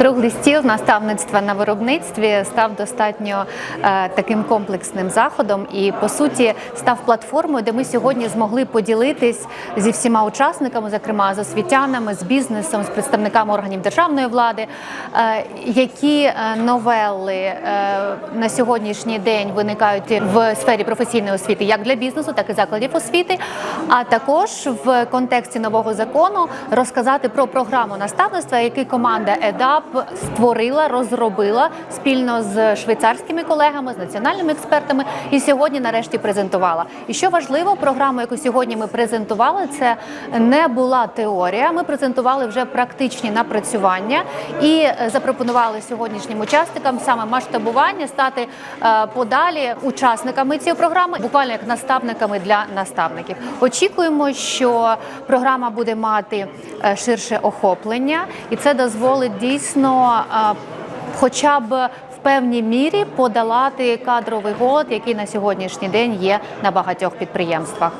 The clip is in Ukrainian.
Круглий стіл наставництва на виробництві. Став достатньо е, таким комплексним заходом. І по суті став платформою, де ми сьогодні змогли поділитись зі всіма учасниками, зокрема з освітянами, з бізнесом, з представниками органів державної влади, е, які е, новели на сьогоднішній день виникають в сфері професійної освіти, як для бізнесу, так і закладів освіти, а також в контексті нового закону розказати про програму наставництва, який команда ЕДАП створила, розробила спільно з швейцарськими колегами, з національними експертами, і сьогодні нарешті презентувала. І що важливо, програму, яку сьогодні ми презентували, це не була теорія. Ми презентували вже практичні напрацювання і запропонували сьогоднішнім учасникам саме масштабування, стати е, подалі учасниками цієї програми, буквально як наставниками для наставників. Очікуємо, що програма буде мати е, ширше охоплення, і це дозволить дійсно, е, хоча б в певній мірі подолати кадровий голод, який на сьогоднішній день є на багатьох підприємствах.